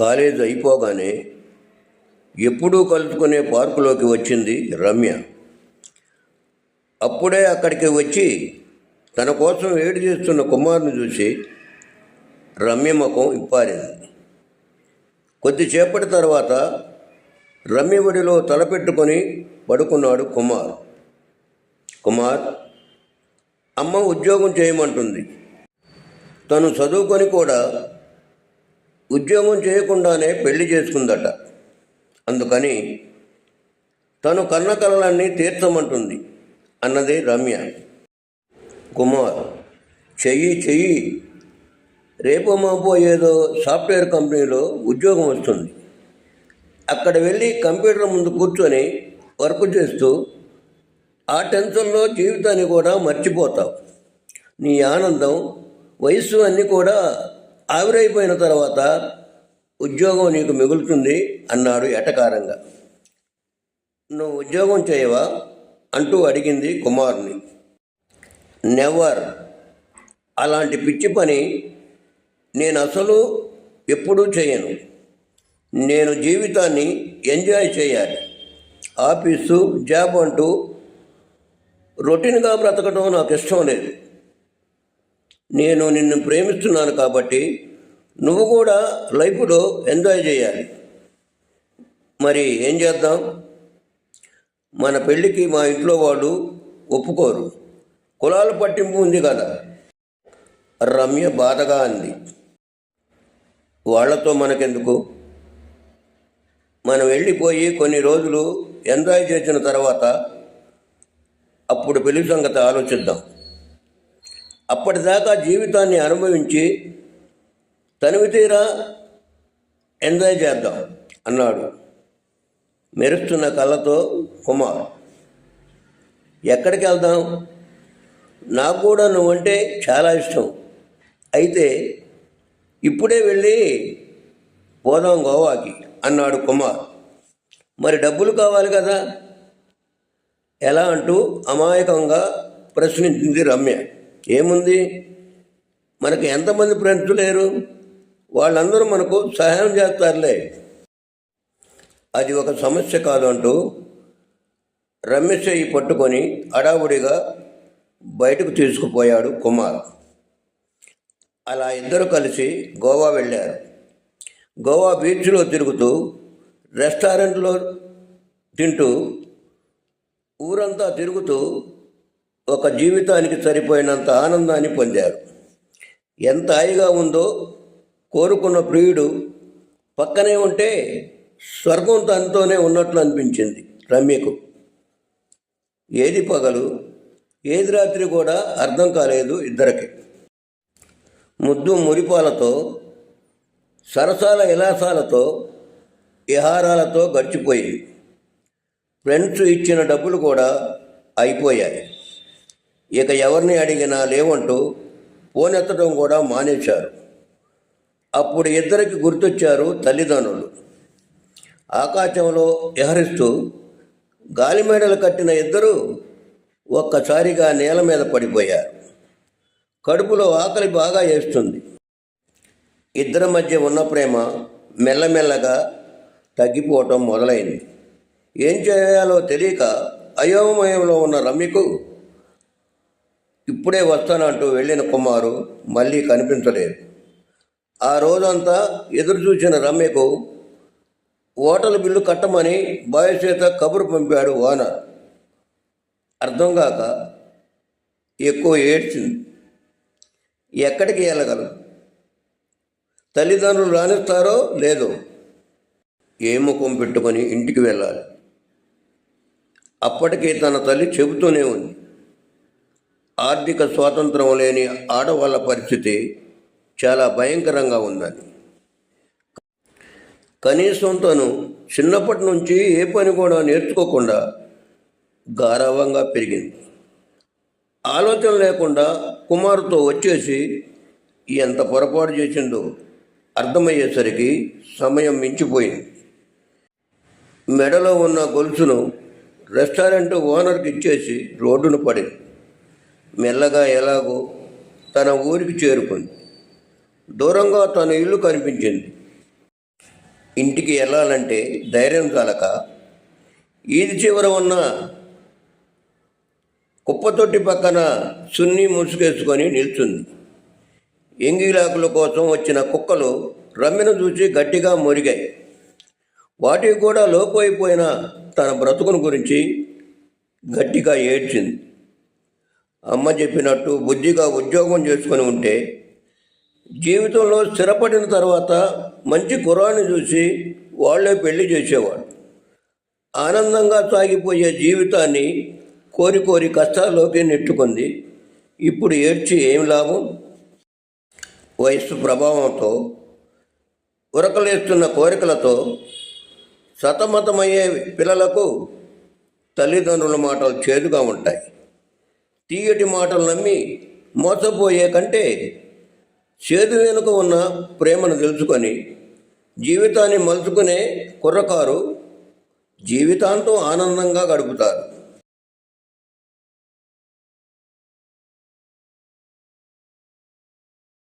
College అయిపోగానే ఎప్పుడూ కలుసుకునే పార్కులోకి వచ్చింది రమ్య. అప్పుడే అక్కడికి వచ్చి తన కోసం ఏడు చేస్తున్న కుమారుని చూసి రమ్య ముఖం ఇప్పారింది. కొద్దిసేపటి తర్వాత రమ్య ఒడిలో తలపెట్టుకొని పడుకున్నాడు కుమార్. కుమార్ అమ్మ ఉద్యోగం చేయమంటుంది. తను చదువుకొని కూడా ఉద్యోగం చేయకుండానే పెళ్ళి చేసుకుందట. అందుకని తను కన్న కలలన్నీ తీర్చమంటుంది అన్నది రమ్య. కుమార్ చెయ్యి చెయ్యి. రేపు మాపో ఏదో సాఫ్ట్వేర్ కంపెనీలో ఉద్యోగం వస్తుంది. అక్కడ వెళ్ళి కంప్యూటర్ ముందు కూర్చొని వర్క్ చేస్తూ ఆ టెన్షన్లో జీవితాన్ని కూడా మర్చిపోతావు. నీ ఆనందం వయస్సు అన్నీ కూడా ఆవిరైపోయిన తర్వాత ఉద్యోగం నీకు మిగులుతుంది అన్నాడు ఎటకారంగా నువ్వు ఉద్యోగం చేయవా? అంటూ అడిగింది కుమారుని నెవర్. అలాంటి పిచ్చి పని నేను అసలు ఎప్పుడూ చేయను. నేను జీవితాన్ని ఎంజాయ్ చేయాలి. ఆఫీసు జాబ్ అంటూ రొటీన్గా బ్రతకడం నాకు ఇష్టం లేదు. నేను నిన్ను ప్రేమిస్తున్నాను కాబట్టి నువ్వు కూడా లైఫ్లో ఎంజాయ్ చేయాలి. మరి ఏం చేద్దాం? మన పెళ్ళికి మా ఇంట్లో వాళ్ళు ఒప్పుకోరు. కులాల పట్టింపు ఉంది కదా. రమ్య బాధగా అంది. వాళ్ళతో మనకెందుకు? మనం వెళ్ళిపోయి కొన్ని రోజులు ఎంజాయ్ చేసిన తర్వాత అప్పుడు పెళ్ళి సంగతి ఆలోచిద్దాం. అప్పటిదాకా జీవితాన్ని అనుభవించి తనివి తీరా ఎంజాయ్ చేద్దాం అన్నాడు. మెరుస్తున్న కళ్ళతో కుమార్. ఎక్కడికి వెళ్దాం? నాకు కూడా నువ్వంటే చాలా ఇష్టం. అయితే ఇప్పుడే వెళ్ళి పోదాం గోవాకి అన్నాడు కుమార్. మరి డబ్బులు కావాలి కదా? ఎలా అంటూ అమాయకంగా ప్రశ్నించింది రమ్య. ఏముంది? మనకు ఎంతమంది ఫ్రెండ్స్ లేరు? వాళ్ళందరూ మనకు సహాయం చేస్తారులే. అది ఒక సమస్య కాదు అంటూ రమ్య పట్టుకొని అడావుడిగా బయటకు తీసుకుపోయాడు కుమార్. అలా ఇద్దరు కలిసి గోవా వెళ్ళారు. గోవా బీచ్లో తిరుగుతూ రెస్టారెంట్లో తింటూ ఊరంతా తిరుగుతూ ఒక జీవితానికి సరిపోయినంత ఆనందాన్ని పొందారు. ఎంత హాయిగా ఉందో కోరుకున్న ప్రియుడు పక్కనే ఉంటే స్వర్గం తనతోనే ఉన్నట్లు అనిపించింది రమ్యకు. ఏది పగలు? ఏది రాత్రి కూడా అర్థం కాలేదు ఇద్దరికి. ముద్దు మురిపాలతో సరసాల ఇలాసాలతో విహారాలతో గడిచిపోయి ఫ్రెండ్స్ ఇచ్చిన డబ్బులు కూడా అయిపోయాయి. ఇక ఎవరిని అడిగినా లేవంటూ ఫోన్ ఎత్తడం కూడా మానేశారు. అప్పుడు ఇద్దరికి గుర్తొచ్చారు తల్లిదండ్రులు. ఆకాశంలో విహరిస్తూ గాలిమేడలు కట్టిన ఇద్దరు ఒక్కసారిగా నేల మీద పడిపోయారు. కడుపులో ఆకలి బాగా వేస్తుంది. ఇద్దరి మధ్య ఉన్న ప్రేమ మెల్లమెల్లగా తగ్గిపోవటం మొదలైంది. ఏం చేయాలో తెలియక అయోమయంలో ఉన్న రమ్యకు ఇప్పుడే వస్తానంటూ వెళ్ళిన కుమారు మళ్ళీ కనిపించలేదు. ఆ రోజంతా ఎదురు చూసిన రమ్యకు ఓటల బిల్లు కట్టమని బాయ్ చేత కబురు పంపాడు ఓనర్. అర్థం కాక ఎక్కువ ఏడ్చింది. ఎక్కడికి వెళ్ళగలరు? తల్లిదండ్రులు రాణిస్తారో లేదో? ఏ ముఖం పెట్టుకొని ఇంటికి వెళ్ళాలి? అప్పటికే తన తల్లి చెబుతూనే ఉంది. ఆర్థిక స్వాతంత్రం లేని ఆడవాళ్ళ పరిస్థితి చాలా భయంకరంగా ఉందని కనీసం తను చిన్నప్పటి నుంచి ఏ పని కూడా నేర్చుకోకుండా గారవంగా పెరిగింది. ఆలోచన లేకుండా కుమారుతో వచ్చేసి ఎంత పొరపాటు చేసిందో అర్థమయ్యేసరికి సమయం మించిపోయింది. మెడలో ఉన్న గొలుసును రెస్టారెంట్ ఓనర్కి ఇచ్చేసి రోడ్డును పడింది. మెల్లగా ఎలాగో తన ఊరికి చేరుకుంది. దూరంగా తన ఇల్లు కనిపించింది. ఇంటికి వెళ్ళాలంటే ధైర్యం చాలక ఈది చివర ఉన్న కుప్పతొట్టి పక్కన సున్ని ముసుగేసుకొని నిల్చుంది. ఎంగిలాకుల కోసం వచ్చిన కుక్కలు రమ్మిన చూసి గట్టిగా మురిగాయి. వాటికి కూడా లోపైపోయిన తన బ్రతుకును గురించి గట్టిగా ఏడ్చింది. అమ్మ చెప్పినట్టు బుద్ధిగా ఉద్యోగం చేసుకొని ఉంటే జీవితంలో స్థిరపడిన తర్వాత మంచి కురాన్ని చూసి వాళ్ళే పెళ్ళి చేసేవాడు ఆనందంగా సాగిపోయే జీవితాన్ని కోరి కోరి కష్టాల్లోకి నెట్టుకుంది. ఇప్పుడు ఏడ్చి ఏం లాభం? వయస్సు ప్రభావంతో ఉరకలేస్తున్న కోరికలతో సతమతమయ్యే పిల్లలకు తల్లిదండ్రుల మాటలు చేదుగా ఉంటాయి. తీయటి మాటలు నమ్మి మోసపోయే కంటే చేదు వెనుక ఉన్న ప్రేమను తెలుసుకొని జీవితాన్ని మలుచుకునే కుర్రకారు జీవితాంతం ఆనందంగా గడుపుతారు.